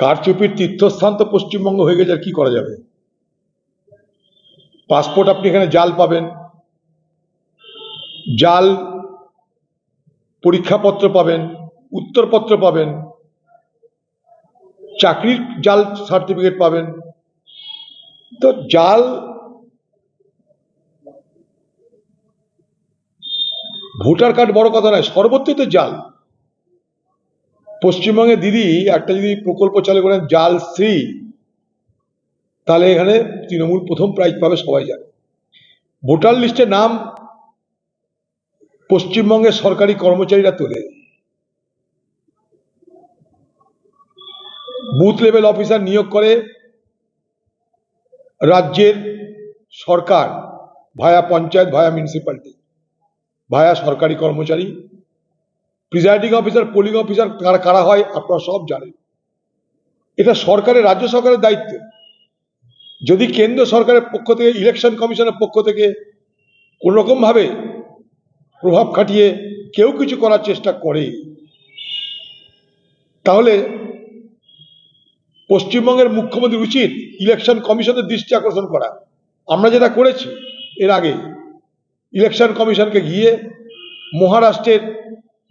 কারচুপির তীর্থস্থান তো পশ্চিমবঙ্গ হয়ে গেছে আর কি করা যাবে? পাসপোর্ট আপনি এখানে জাল পাবেন। জাল পরীক্ষাপত্র পাবেন, উত্তরপত্র পাবেন, চাকরির জাল সার্টিফিকেট পাবেন। তো জাল ভোটার কার্ড বড় কথা নয়, সর্বত্রই তো জাল। পশ্চিমবঙ্গে দিদি একটা যদি প্রকল্প চালু করেন জাল শ্রী, তাহলে এখানে তৃণমূল প্রথম প্রাইজ পাবে সবাই জানে। ভোটার লিস্টে নাম পশ্চিমবঙ্গের সরকারি কর্মচারীরা তোলে। বুথ লেভেল অফিসার নিয়োগ করে রাজ্যের সরকার, ভায়া পঞ্চায়েত, ভায়া মিউনিসিপ্যালিটি ভায়া সরকারি কর্মচারী। প্রিজাইডিং অফিসার পোলিং অফিসার কারা কারা হয়, আপনারা সব জানেন। এটা সরকারের, রাজ্য সরকারের দায়িত্ব। যদি কেন্দ্র সরকারের পক্ষ থেকে ইলেকশন কমিশনের পক্ষ থেকে কোনোরকম ভাবে প্রভাব খাটিয়ে কেউ কিছু করার চেষ্টা করে, তাহলে পশ্চিমবঙ্গের মুখ্যমন্ত্রী উচিত ইলেকশন কমিশনের দৃষ্টি আকর্ষণ করা। আমরা যেটা করেছি এর আগে ইলেকশন কমিশনকে গিয়ে মহারাষ্ট্রের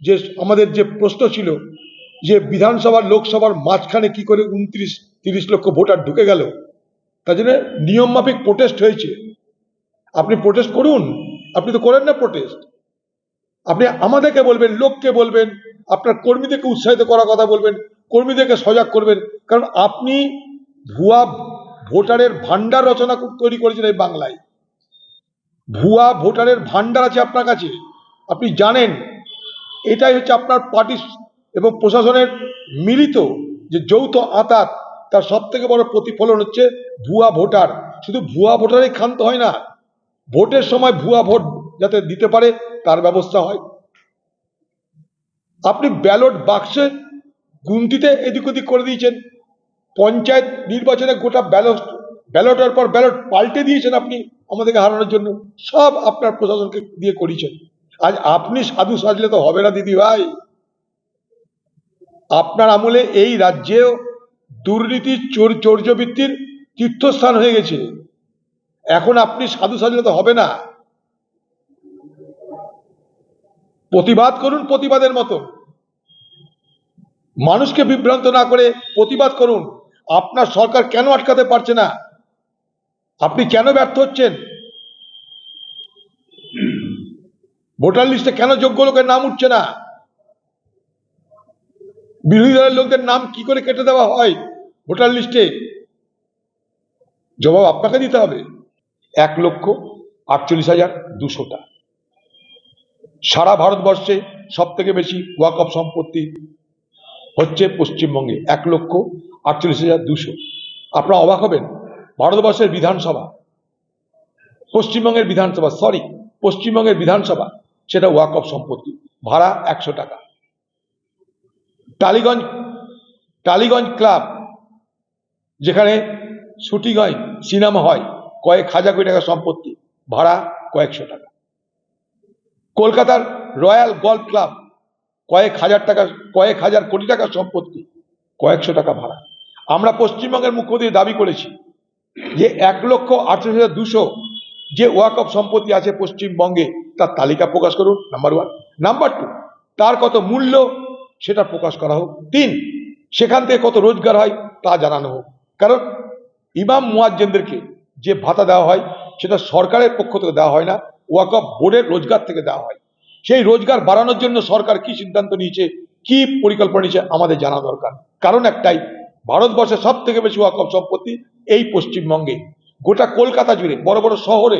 যে আমাদের যে প্রশ্ন ছিল যে বিধানসভার লোকসভার মাঝখানে কি করে উনত্রিশ, তিরিশ লক্ষ ভোটার ঢুকে গেল, তার জন্য নিয়ম মাফিক প্রোটেস্ট হয়েছে। আপনি প্রোটেস্ট করুন, আপনি তো করেন না প্রোটেস্ট আপনি আমাদেরকে বলবেন, লোককে বলবেন, আপনার কর্মীদেরকে উৎসাহিত করার কথা বলবেন, কর্মীদেরকে সজাগ করবেন, কারণ আপনি ভুয়া ভোটারের ভান্ডার রচনা তৈরি করেছেন এই বাংলায়। ভুয়া ভোটারের ভান্ডার আছে আপনার কাছে। আপনি জানেন এটাই হচ্ছে আপনার পার্টি এবং প্রশাসনের মিলিত যে যৌথ আতাত, তার সব থেকে বড় প্রতিফলন হচ্ছে ভুয়া ভোটার। শুধু ভুয়া ভোটারই ক্ষান্ত হয় না, ভোটের সময় ভুয়া ভোট যাতে দিতে পারে, তার ব্যবস্থা হয়। আপনি ব্যালট বাক্সে গুনতিতে এদিক ওদিক করে দিয়েছেন, পঞ্চায়েত নির্বাচনে গোটা ব্যালট, ব্যালটের পর ব্যালট পাল্টে দিয়েছেন আপনি আমাদেরকে হারানোর জন্য, সব আপনার প্রশাসনকে দিয়ে করিয়েছেন। আজ আপনি সাধু সাজলে তো হবে না, দিদি ভাই। আপনার আমলে এই রাজ্যেও দুর্নীতি, চোর, চৌর্যবৃত্তির তীর্থস্থান হয়ে গেছে। এখন আপনি সাধু সাজলে তো হবে না। প্রতিবাদ করুন প্রতিবাদের মতো মানুষকে বিভ্রান্ত না করে প্রতিবাদ করুন। আপনার সরকার কেন আটকাতে পারছে না? আপনি কেন ব্যর্থ হচ্ছেন? ভোটার লিস্টে কেন যোগ্য লোকের নাম উঠছে না? বিরোধী দলের লোকদের নাম কি করে কেটে দেওয়া হয় ভোটার লিস্টে? জবাব আপনাকে দিতে হবে। এক লক্ষ আটচল্লিশ হাজার দুশোটা। সারা ভারতবর্ষে সব থেকে বেশি ওয়াকফ সম্পত্তি হচ্ছে পশ্চিমবঙ্গে। এক লক্ষ আটচল্লিশ হাজার দুশো। আপনারা অবাক হবেন, ভারতবর্ষের বিধানসভা, পশ্চিমবঙ্গের বিধানসভা সরি পশ্চিমবঙ্গের বিধানসভা সেটা ওয়াকফ সম্পত্তি। ভাড়া একশো টাকা। টালিগঞ্জ টালিগঞ্জ ক্লাব যেখানে শুটিংয় সিনেমা হয়, কয়েক হাজার কোটি টাকা সম্পত্তি, ভাড়া কয়েকশো টাকা। কলকাতার রয়্যাল গল্ফ ক্লাব কয়েক হাজার টাকা, কয়েক হাজার কোটি টাকার সম্পত্তি, কয়েকশো টাকা ভাড়া। আমরা পশ্চিমবঙ্গের মুখ্যমন্ত্রী দাবি করেছি যে এক লক্ষ আঠাশ হাজার দুশো যে ওয়াকফ সম্পত্তি আছে পশ্চিমবঙ্গে, তার তালিকা প্রকাশ করুন নাম্বার ওয়ান নাম্বার টু তার কত মূল্য, সেটা প্রকাশ করা হোক। তিন, সেখান থেকে কত রোজগার হয়, তা জানানো হোক। কারণ ইমাম মুয়াজ্জেনদেরকে যে ভাতা দেওয়া হয়, সেটা সরকারের পক্ষ থেকে দেওয়া হয় না ওয়াকফ বোর্ডের রোজগার থেকে দেওয়া হয়। সেই রোজগার বাড়ানোর জন্য সরকার কি সিদ্ধান্ত নিয়েছে, কি পরিকল্পনা নিয়েছে, আমাদের জানা দরকার। কারণ একটাই, ভারতবর্ষের সব থেকে বেশি ওয়াকফ সম্পত্তি এই পশ্চিমবঙ্গে। গোটা কলকাতা জুড়ে, বড় বড় শহরে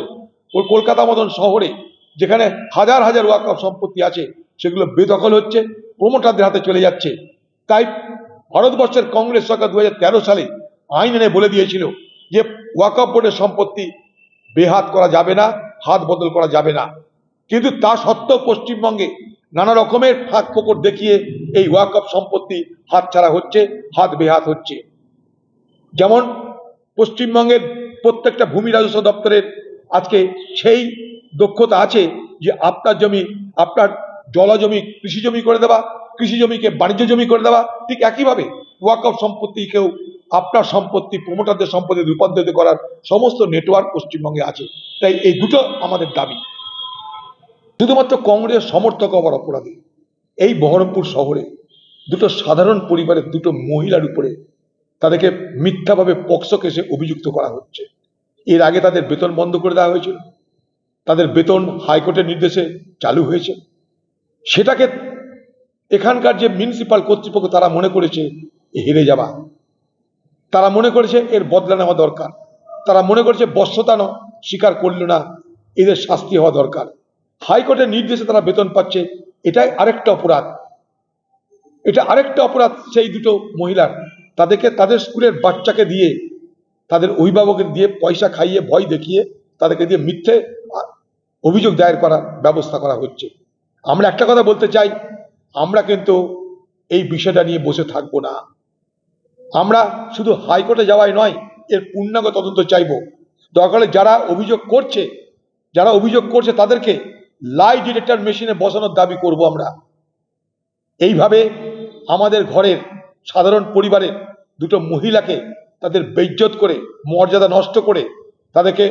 ওই কলকাতা মতন শহরে, যেখানে হাজার হাজার ওয়াকফ সম্পত্তি আছে, সেগুলো বেদখল হচ্ছে, প্রমোটারদের হাতে চলে যাচ্ছে। তাই ভারতবর্ষের কংগ্রেস সরকার দু হাজার তেরো সালে আইন এনে বলে দিয়েছিল যে ওয়াকফ বোর্ডের সম্পত্তি বেহাত করা যাবে না, হাত বদল করা যাবে না। কিন্তু তা সত্ত্বেও পশ্চিমবঙ্গে নানা রকমের ফাঁক ফোকর দেখিয়ে এই ওয়াকফ সম্পত্তি হাত ছাড়া হচ্ছে, হাত বেহাত হচ্ছে। যেমন পশ্চিমবঙ্গের প্রত্যেকটা ভূমি রাজস্ব দপ্তরের আজকে সেই দক্ষতা আছে যে আপনার জমি, আপনার জলা জমি কৃষি জমি করে দেওয়া, কৃষি জমিকে বাণিজ্য জমি করে দেওয়া, ঠিক একইভাবে ওয়াকফ সম্পত্তিকেও আপনার সম্পত্তি, প্রমোটারদের সম্পত্তি রূপান্তরিত করার সমস্ত নেটওয়ার্ক পশ্চিমবঙ্গে আছে। তাই এই দুটো আমাদের দাবি। শুধুমাত্র কংগ্রেস সমর্থক হওয়ার অপরাধী। এই বহরমপুর শহরে দুটো সাধারণ পরিবারের দুটো মহিলার উপরে তাদেরকে মিথ্যাভাবে পক্সো কেসে অভিযুক্ত করা হচ্ছে। এর আগে তাদের বেতন বন্ধ করে দেওয়া হয়েছিল। তাদের বেতন হাইকোর্টের নির্দেশে চালু হয়েছে। সেটাকে এখানকার যে মিউনিসিপাল কর্তৃপক্ষ তারা মনে করেছে হেরে যাওয়া। তারা মনে করেছে এর বদলা নেওয়া দরকার। তারা মনে করেছে বশ্যতা ন- স্বীকার করল না, এদের শাস্তি হওয়া দরকার। হাইকোর্টের নির্দেশে তারা বেতন পাচ্ছে, এটাই আরেকটা অপরাধ। এটা আরেকটা অপরাধ সেই দুটো মহিলার। তাদেরকে, তাদের স্কুলের বাচ্চাকে দিয়ে, তাদের অভিভাবকের দিয়ে পয়সা খাইয়ে, ভয় দেখিয়ে তাদেরকে দিয়ে মিথ্যে অভিযোগ দায়ের করার ব্যবস্থা করা হচ্ছে। আমরা একটা কথা বলতে চাই, আমরা কিন্তু এই বিষয়টা নিয়ে বসে থাকব না। আমরা শুধু হাইকোর্টে যাওয়াই নয়, এর পূর্ণাঙ্গ তদন্ত চাইব। দরকার যারা অভিযোগ করছে, যারা অভিযোগ করছে তাদেরকে লাই ডিটেক্টর মেশিনে বসানোর দাবি করব আমরা। এইভাবে আমাদের ঘরের সাধারণ পরিবারে দুটো মহিলাকে তাদের বেইজ্জত করে, মর্যাদা নষ্ট করে তাদেরকে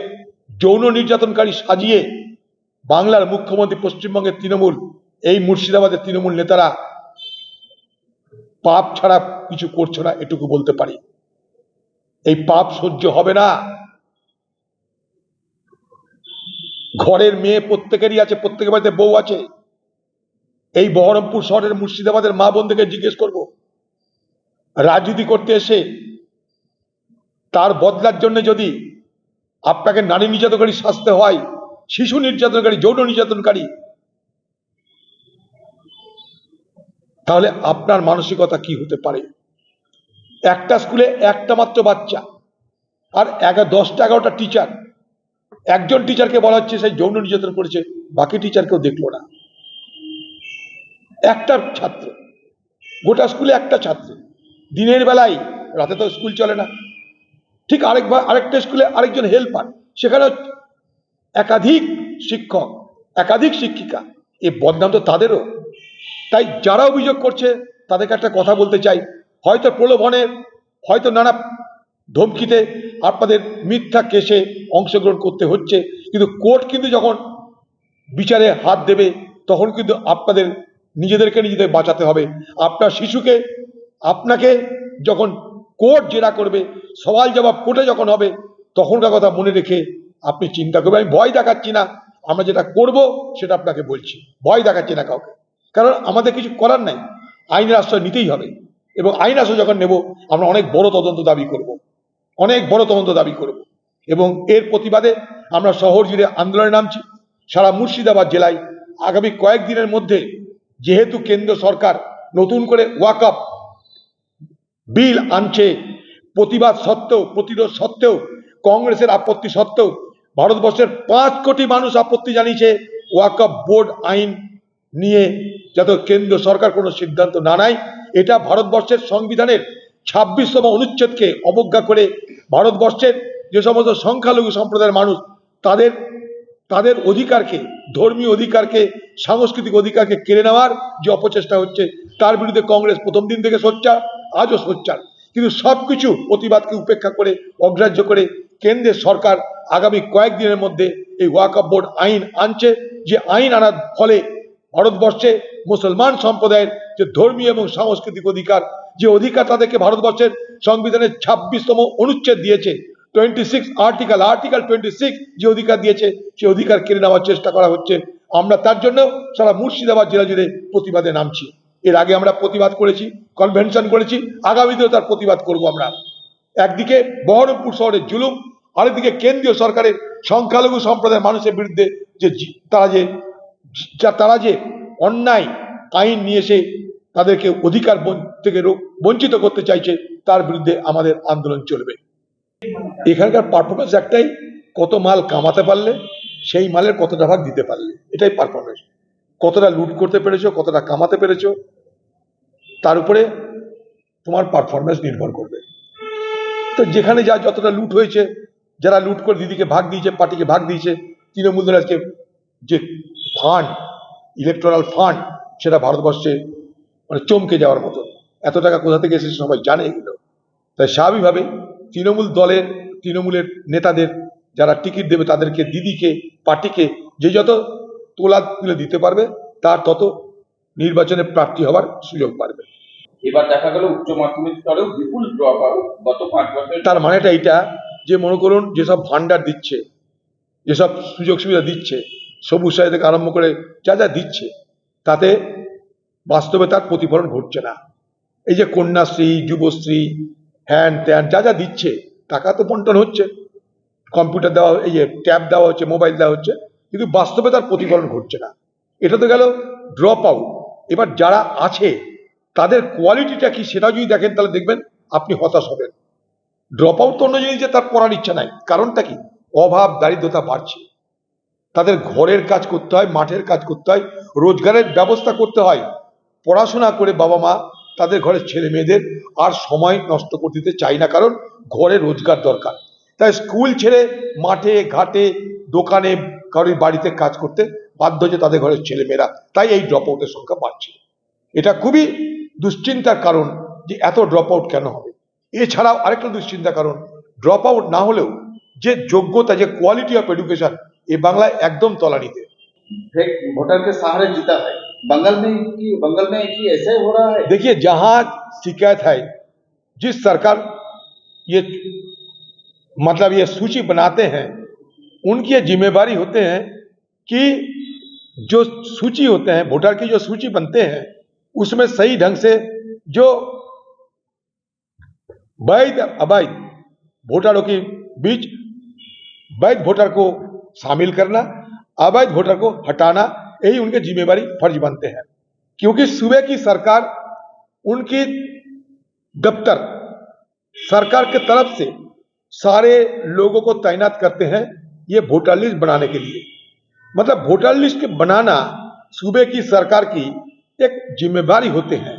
যৌন নির্যাতনকারী সাজিয়ে বাংলার মুখ্যমন্ত্রী পশ্চিমবঙ্গের তৃণমূল, এই মুর্শিদাবাদের তৃণমূল নেতারা পাপ ছাড়া কিছু করছে না এটুকু বলতে পারি। এই পাপ সহ্য হবে না। ঘরের মেয়ে প্রত্যেকেরই আছে, প্রত্যেকের বাড়িতে বউ আছে। এই বহরমপুর শহরের মুর্শিদাবাদের মা বোনদেরকে জিজ্ঞেস করব রাজনীতি করতে এসে তার বদলার জন্য যদি আপনাকে নারী নির্যাতনকারী শাস্তে হয়, শিশু নির্যাতনকারী, যৌন নির্যাতনকারী, তাহলে আপনার মানসিকতা কি হতে পারে? একটা স্কুলে একটা মাত্র বাচ্চা আর এগারো দশটা এগারোটা টিচার একজন টিচারকে বলা হচ্ছে সেই যৌন নির্যাতন করেছে, বাকি টিচার কেউ দেখল না। একটা ছাত্র, গোটা স্কুলে একটা ছাত্র। দিনের বেলায়, রাতে তো স্কুল চলে না। ঠিক আরেকবার, আরেকটা স্কুলে আরেকজন হেল্পার সেখানে একাধিক শিক্ষক, একাধিক শিক্ষিকা, এ বদনাম তো তাদেরও। তাই যারা অভিযোগ করছে, তাদেরকে একটা কথা বলতে চাই। হয়তো প্রলোভনে, হয়তো নানা ধমকিতে আপনাদের মিথ্যা কেসে অংশগ্রহণ করতে হচ্ছে, কিন্তু কোর্ট কিন্তু যখন বিচারে হাত দেবে, তখন কিন্তু আপনাদের নিজেদেরকে নিজেদের বাঁচাতে হবে। আপনার শিশুকে আপনাকে যখন কোর্ট জেরা করবে, সওয়াল জবাব কোর্টে যখন হবে, তখনকার কথা মনে রেখে আপনি চিন্তা করবেন, আমি ভয় দেখাচ্ছি না। আমরা যেটা করব, সেটা আপনাকে বলছি। ভয় দেখাচ্ছি না কাউকে। কারণ আমাদের কিছু করার নাই। আইনের আশ্রয় নিতেই হবে। এবং আইন আশ্রয় যখন নেব, আমরা অনেক বড় তদন্ত দাবি করব। অনেক বড় তদন্ত দাবি করব। এবং এর প্রতিবাদে আমরা শহর জুড়ে আন্দোলনে নামছি। সারা মুর্শিদাবাদ জেলায় আগামী কয়েকদিনের মধ্যে যেহেতু কেন্দ্র সরকার নতুন করে ওয়াকআপ বিল আনছে, প্রতিবাদ সত্ত্বেও, প্রতিরোধ সত্ত্বেও, কংগ্রেসের আপত্তি সত্ত্বেও, ভারতবর্ষের পাঁচ কোটি মানুষ আপত্তি জানিয়েছে ওয়াকআপ বোর্ড আইন নিয়ে, যাতে কেন্দ্র সরকার কোনো সিদ্ধান্ত না নেয়। এটা ভারতবর্ষের সংবিধানের ছাব্বিশতম অনুচ্ছেদকে অবজ্ঞা করে ভারতবর্ষের যে সমস্ত সংখ্যালঘু সম্প্রদায়ের মানুষ, তাদের তাদের অধিকারকে, ধর্মীয় অধিকারকে, সাংস্কৃতিক অধিকারকে কেড়ে নেওয়ার যে অপচেষ্টা হচ্ছে, তার বিরুদ্ধে কংগ্রেস প্রথম দিন থেকে সোচ্চার। আজও সোচ্চার। কিন্তু সবকিছু প্রতিবাদকে উপেক্ষা করে, অগ্রাহ্য করে কেন্দ্রের সরকার আগামী কয়েকদিনের মধ্যে এই ওয়াকআপ বোর্ড আইন আনছে, যে আইন আনার ফলে ভারতবর্ষে মুসলমান সম্প্রদায়ের যে ধর্মীয় এবং সাংস্কৃতিক অধিকার, যে অধিকার তাদেরকে ভারতবর্ষের সংবিধানের ছাব্বিশতম অনুচ্ছেদ দিয়েছে twenty six article article twenty six যে অধিকার দিয়েছে, সেই অধিকার কেড়ে নেওয়ার চেষ্টা করা হচ্ছে। আমরা তার জন্য সারা মুর্শিদাবাদ জেলা জুড়ে প্রতিবাদে নামছি। এর আগে আমরা প্রতিবাদ করেছি কনভেনশন করেছি, আগামীতেও তার প্রতিবাদ করব আমরা। একদিকে বহরমপুর শহরের জুলুম, আরেকদিকে কেন্দ্রীয় সরকারের সংখ্যালঘু সম্প্রদায়ের মানুষের বিরুদ্ধে যে তারা যে তারা যে অন্যায় আইন নিয়ে এসে তাদেরকে অধিকার থেকে বঞ্চিত করতে চাইছে, তার বিরুদ্ধে আমাদের আন্দোলন চলবে। এখানকার পারফরমেন্স একটাই, কত মাল কামাতে পারলে, সেই মালের কতটা ভাগ দিতে পারলে, এটাই পারফরমেন্স কতটা লুট করতে পেরেছ, কতটা কামাতে পেরেছ তার উপরে তোমার পারফরমেন্স নির্ভর করবে। তো যেখানে যা যতটা লুট হয়েছে, যারা লুট করে দিদিকে ভাগ দিয়েছে, পার্টিকে ভাগ দিয়েছে, তৃণমূল দলের আজকে যে ফান্ড ইলেকট্রাল ফান্ড সেটা ভারতবর্ষে মানে চমকে যাওয়ার মতো। এত টাকা কোথা থেকে এসেছে সবাই জানে এগুলো। তাই স্বাভাবিকভাবে তৃণমূল দলের, তৃণমূলের নেতাদের যারা টিকিট দেবে, তাদেরকে, দিদিকে, পার্টিকে, যে যত তোলা তুলে দিতে পারবে, তার তত নির্বাচনে প্রাপ্তি হওয়ার সুযোগ পারবে। এবার দেখা গেল উচ্চ মাধ্যমিক স্তরেও বিপুল ড্রপ আউট গত পাঁচ বছর। তার মানেটা এইটা যে মনে করুন যেসব ভান্ডার দিচ্ছে যেসব সুযোগ সুবিধা দিচ্ছে সবুজ সাথী থেকে আরম্ভ করে যা যা দিচ্ছে তাতে বাস্তবে তার প্রতিফলন ঘটছে না। এই যে কন্যাশ্রী যুবশ্রী হ্যান ত্যান যা যা দিচ্ছে টাকা তো বন্টন হচ্ছে। কম্পিউটার দেওয়া এই যে ট্যাব দেওয়া হচ্ছে মোবাইল দেওয়া হচ্ছে কিন্তু বাস্তবে তার প্রতিফলন ঘটছে না। এটা তো গেল ড্রপ আউট। এবার যারা আছে, তাদের কোয়ালিটিটা কি সেটা যদি দেখেন তাহলে দেখবেন আপনি হতাশ হবেন। ড্রপ আউট তো অন্য যে তার পড়ার ইচ্ছা নাই। কারণটা কি? অভাব, দারিদ্রতা বাড়ছে। তাদের ঘরের কাজ করতে হয়, মাঠের কাজ করতে হয়, রোজগারের ব্যবস্থা করতে হয়। পড়াশোনা করে বাবা মা, তাদের ঘরের ছেলে মেয়েদের আর সময় নষ্ট করে দিতে চায় না। কারণ ঘরে রোজগার দরকার। তাই স্কুল ছেড়ে মাঠে, ঘাটে, দোকানে, কারোর বাড়িতে কাজ করতে বাধ্য হচ্ছে তাদের ঘরের ছেলে মেয়েরা তাই এই ড্রপ আউটের সংখ্যা বাড়ছে এটা খুবই দুশ্চিন্তার কারণ যে এত ড্রপ আউট কেন হবে এছাড়াও আরেকটা দুশ্চিন্তার কারণ ড্রপ আউট না হলেও যে যোগ্যতা যে কোয়ালিটি অফ এডুকেশন এ বাংলায় একদম তলানিতে फेक वोटर के सहारे जीता है बंगाल में की बंगाल में की ऐसा ही हो रहा है देखिए जहां शिकायत है जिस सरकार ये मतलब ये सूची बनाते हैं उनकी ये जिम्मेवारी होते हैं कि जो सूची होते हैं वोटर की जो सूची बनते हैं, उसमें सही ढंग से जो वैध, अवैध वोटरों के बीच वैध वोटर को शामिल करना, अवैध वोटर को हटाना, यही उनके जिम्मेवारी फ़र्ज़ बनते हैं। क्योंकि सुबह की सरकार उनकी दफ्तर, सरकार के तरफ़ से सारे लोगों को तैनात करते हैं ये वोटर लिस्ट बनाने के लिए। मतलब वोटर लिस्ट बनाना सूबे की सरकार की एक जिम्मेवारी होते हैं।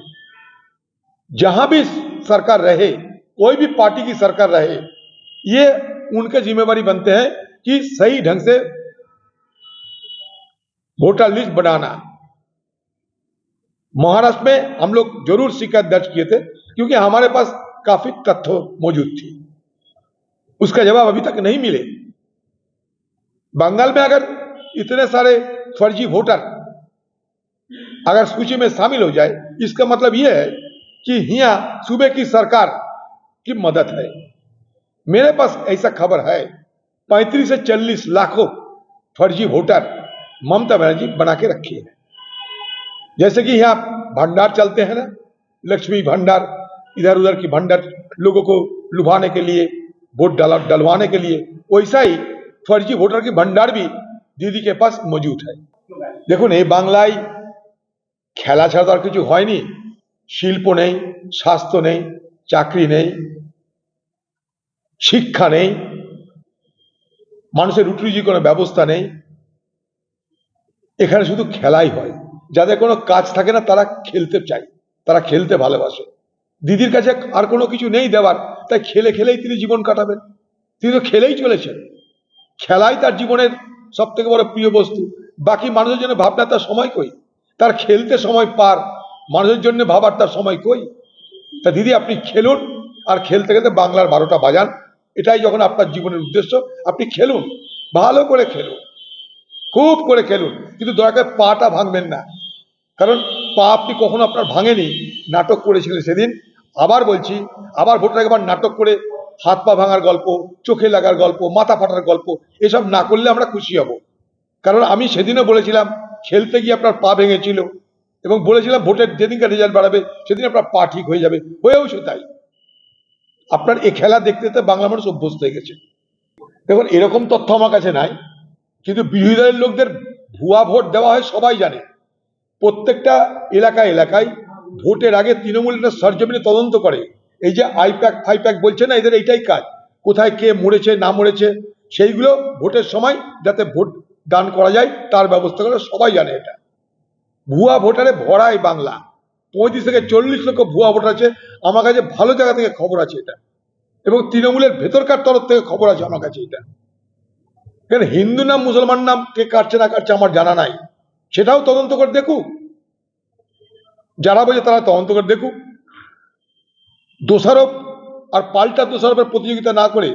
जहाँ भी सरकार रहे, कोई भी पार्टी की सरकार रहे, ये उनके जिम्मेवारी बनते हैं कि सही ढंग से वोटर लिस्ट बनाना। महाराष्ट्र में हम लोग ज़रूर शिकायत दर्ज किए थे, क्योंकि हमारे पास काफ़ी तथ्य मौजूद थी। उसका जवाब अभी तक नहीं मिले। बंगाल में अगर इतने सारे फर्जी वोटर अगर सूची में शामिल हो जाए, इसका मतलब यह है कि यहाँ सूबे की सरकार की मदद है। मेरे पास ऐसा खबर है, पैंतीस से चालीस लाखों फर्जी वोटर ममता बनर्जी बना के रखी है। जैसे कि यहाँ भंडार चलते हैं ना, लक्ष्मी भंडार इधर उधर की भंडार, लोगों को लुभाने के लिए, वोट डलवाने के लिए, वैसा ही फर्जी वोटर की भंडार भी দিদিকে পাস মজুদ হয়। দেখুন, এই বাংলায় খেলা ছাড়া আর কিছু হয়নি। শিল্প নেই, স্বাস্থ্য নেই, চাকরি নেই, শিক্ষা নেই, মানুষের রুটিরুজি কোনো ব্যবস্থা নেই। এখানে শুধু খেলাই হয়। যাদের কোনো কাজ থাকে না, তারা খেলতে চায়, তারা খেলতে ভালোবাসে। দিদির কাছে আর কোনো কিছু নেই দেওয়ার, তাই খেলে খেলেই তিনি জীবন কাটাবেন। তিনি তো খেলেই চলেছেন। খেলাই তার জীবনের সব থেকে বড় প্রিয় বস্তু। বাকি মানুষের জন্য ভাবনা তার সময় কই? তার খেলতে সময় পার। মানুষের জন্য ভাবার তার সময় কই? তা দিদি, আপনি খেলুন আর খেলতে খেলতে বাংলার বারোটা বাজান। এটাই যখন আপনার জীবনের উদ্দেশ্য, আপনি খেলুন। ভালো করে খেলুন। খুব করে খেলুন। কিন্তু দয়া করে পাটা ভাঙবেন না। কারণ পা আপনি কখনো আপনার ভাঙেনি। নাটক করেছিলেন সেদিন। আবার বলছি, আবার ভোটার একবার নাটক করে হাত পা ভাঙার গল্প, চোখে লাগার গল্প, মাথা ফাটার গল্প, এসব না করলে আমরা খুশি হব। কারণ আমি সেদিনও বলেছিলাম, খেলতে গিয়ে আপনার পা ভেঙেছিল এবং বলেছিলাম ভোটের যেদিনকার রেজাল্ট বাড়াবে, সেদিন আপনার পা ঠিক হয়ে যাবে। হয়েও সে তাই। আপনার এ খেলা দেখতে দেখতে বাংলা মানুষ অভ্যস্ত হয়ে গেছে। দেখুন, এরকম তথ্য আমার কাছে নাই, কিন্তু বিরোধী দলের লোকদের ভুয়া ভোট দেওয়া হয় সবাই জানে। প্রত্যেকটা এলাকায় এলাকায় ভোটের আগে তৃণমূল সরজমিনে তদন্ত করে। এই যে আইপ্যাক ফাইপ্যাক বলছে না, এদের এইটাই কাজ। কোথায় কে মরেছে, না মরেছে, সেইগুলো ভোটের সময় যাতে ভোট দান করা যায়, তার ব্যবস্থা করে সবাই জানে এটা। ভুয়া ভোটারে ভরা এই বাংলা। পঁয়ত্রিশ থেকে চল্লিশ লক্ষ ভুয়া ভোটার আছে। আমার কাছে ভালো জায়গা থেকে খবর আছে এটা। এবং তৃণমূলের ভেতরকার তরফ থেকে খবর আছে আমার কাছে এটা। এখানে হিন্দু নাম, মুসলমান নাম, কে কাটছে, না কাটছে আমার জানা নাই। সেটাও তদন্ত করে দেখুক। যারা বলছে তারা তদন্ত করে দেখুক। দোষারোপ আর পাল্টা দোষারোপের প্রতিযোগিতা না করে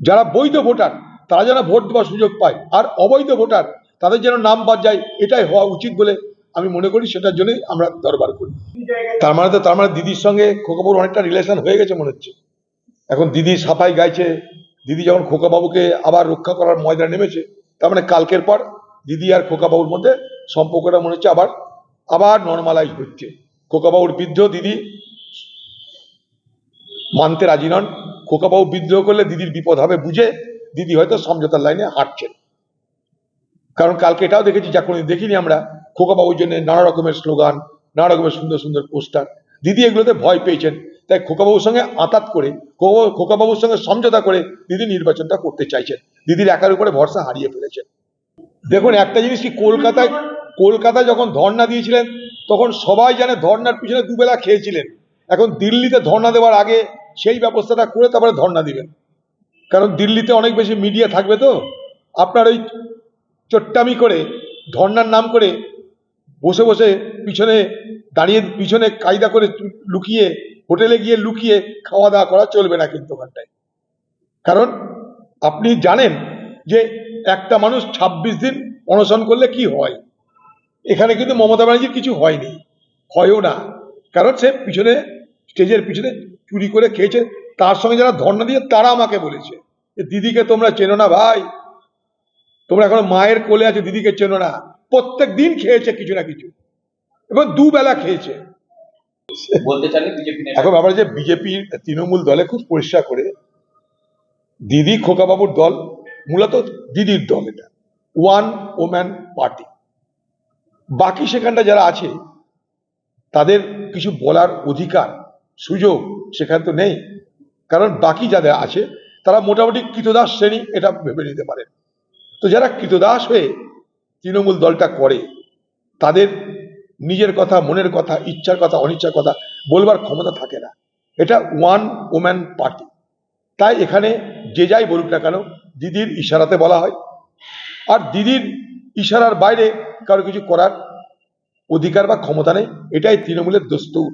যারা বৈধ ভোটার, তারা যেন ভোট দেওয়ার সুযোগ পায়। আর অবৈধ ভোটার, তাদের যেন নাম বাদ যায়, এটাই হওয়া উচিত বলে আমি মনে করি, সেটার জন্যই আমরা দরবার করি। তার মানে তো, তার মানে দিদির সঙ্গে খোকাবাবুর অনেকটা রিলেশন হয়ে গেছে মনে হচ্ছে। এখন দিদি সাফাই গাইছে, দিদি যখন খোকাবাবুকে আবার রক্ষা করার ময়দানে নেমেছে, তার মানে কালকের পর দিদি আর খোকাবাবুর মধ্যে সম্পর্কটা মনে হচ্ছে আবার আবার নর্মালাইজ হচ্ছে। খোকাবাবুর বৃদ্ধ দিদি মানতে রাজি নন। খোকাবাবু বিদ্রোহ করলে দিদির বিপদ হবে বুঝে দিদি হয়তো সমঝোতার লাইনে হাঁটছেন। কারণ কালকে এটাও দেখেছি, যা কোনোদিন দেখিনি আমরা, খোকাবাবুর জন্য নানা রকমের স্লোগান, নানা রকমের সুন্দর সুন্দর পোস্টার। দিদি এগুলোতে ভয় পেয়েছেন, তাই খোকাবাবুর সঙ্গে আঁতাত করে খোকা- খোকাবাবুর সঙ্গে সমঝোতা করে দিদি নির্বাচনটা করতে চাইছেন। দিদির একার উপরে ভরসা হারিয়ে ফেলেছেন। দেখুন, একটা জিনিস কি কলকাতায় কলকাতায় যখন ধর্ণা দিয়েছিলেন, তখন সবাই জানে ধর্নার পিছনে দুবেলা খেয়েছিলেন। এখন দিল্লিতে ধর্ণা দেওয়ার আগে সেই ব্যবস্থাটা করে তারপরে ধর্ণা দিবেন। কারণ দিল্লিতে অনেক বেশি মিডিয়া থাকবে তো। আপনার ওই চট্টামি করে ধর্নার নাম করে বসে বসে পিছনে দাঁড়িয়ে, পিছনে কায়দা করে লুকিয়ে, হোটেলে গিয়ে লুকিয়ে খাওয়া দাওয়া করা চলবে না কিন্তু ওখানটায়। কারণ আপনি জানেন যে একটা মানুষ ২৬ দিন অনশন করলে কি হয়? এখানে কিন্তু মমতা ব্যানার্জির কিছু হয়নি। হয়ও না। কারণ সে পিছনে স্টেজের পিছনে চুরি করে খেয়েছে তার সঙ্গে যারা ধর্ণা দিয়ে তারা আমাকে বলেছে যে দিদিকে তোমরা চেনো না ভাই। তোমরা এখন মায়ের কোলে আছে দিদিকে চেনো না। প্রত্যেক দিন খেয়েছে কিছু না কিছু। এবং দুবেলা খেয়েছে। বিজেপি এখন আমরা যে বিজেপি তৃণমূল দলে খুব পরিষ্কার করে দিদি খোকাবাবুর দল মূলত দিদির দল এটা। One woman party. বাকি সেখানটা যারা আছে তাদের কিছু বলার অধিকার সুযোগ সেখানে তো নেই। কারণ বাকি যাদের আছে, তারা মোটামুটি কৃতদাস শ্রেণি, এটা ভেবে নিতে পারেন তো যারা কৃতদাস হয়ে তৃণমূল দলটা করে, তাদের নিজের কথা, মনের কথা, ইচ্ছার কথা, অনিচ্ছার কথা বলবার ক্ষমতা থাকে না। এটা ওয়ান ওম্যান পার্টি। তাই এখানে যে যাই বলুক না কেন, দিদির ইশারাতে বলা হয়। আর দিদির ইশারার বাইরে কারও কিছু করার অধিকার বা ক্ষমতা নেই, এটাই তৃণমূলের দস্তুর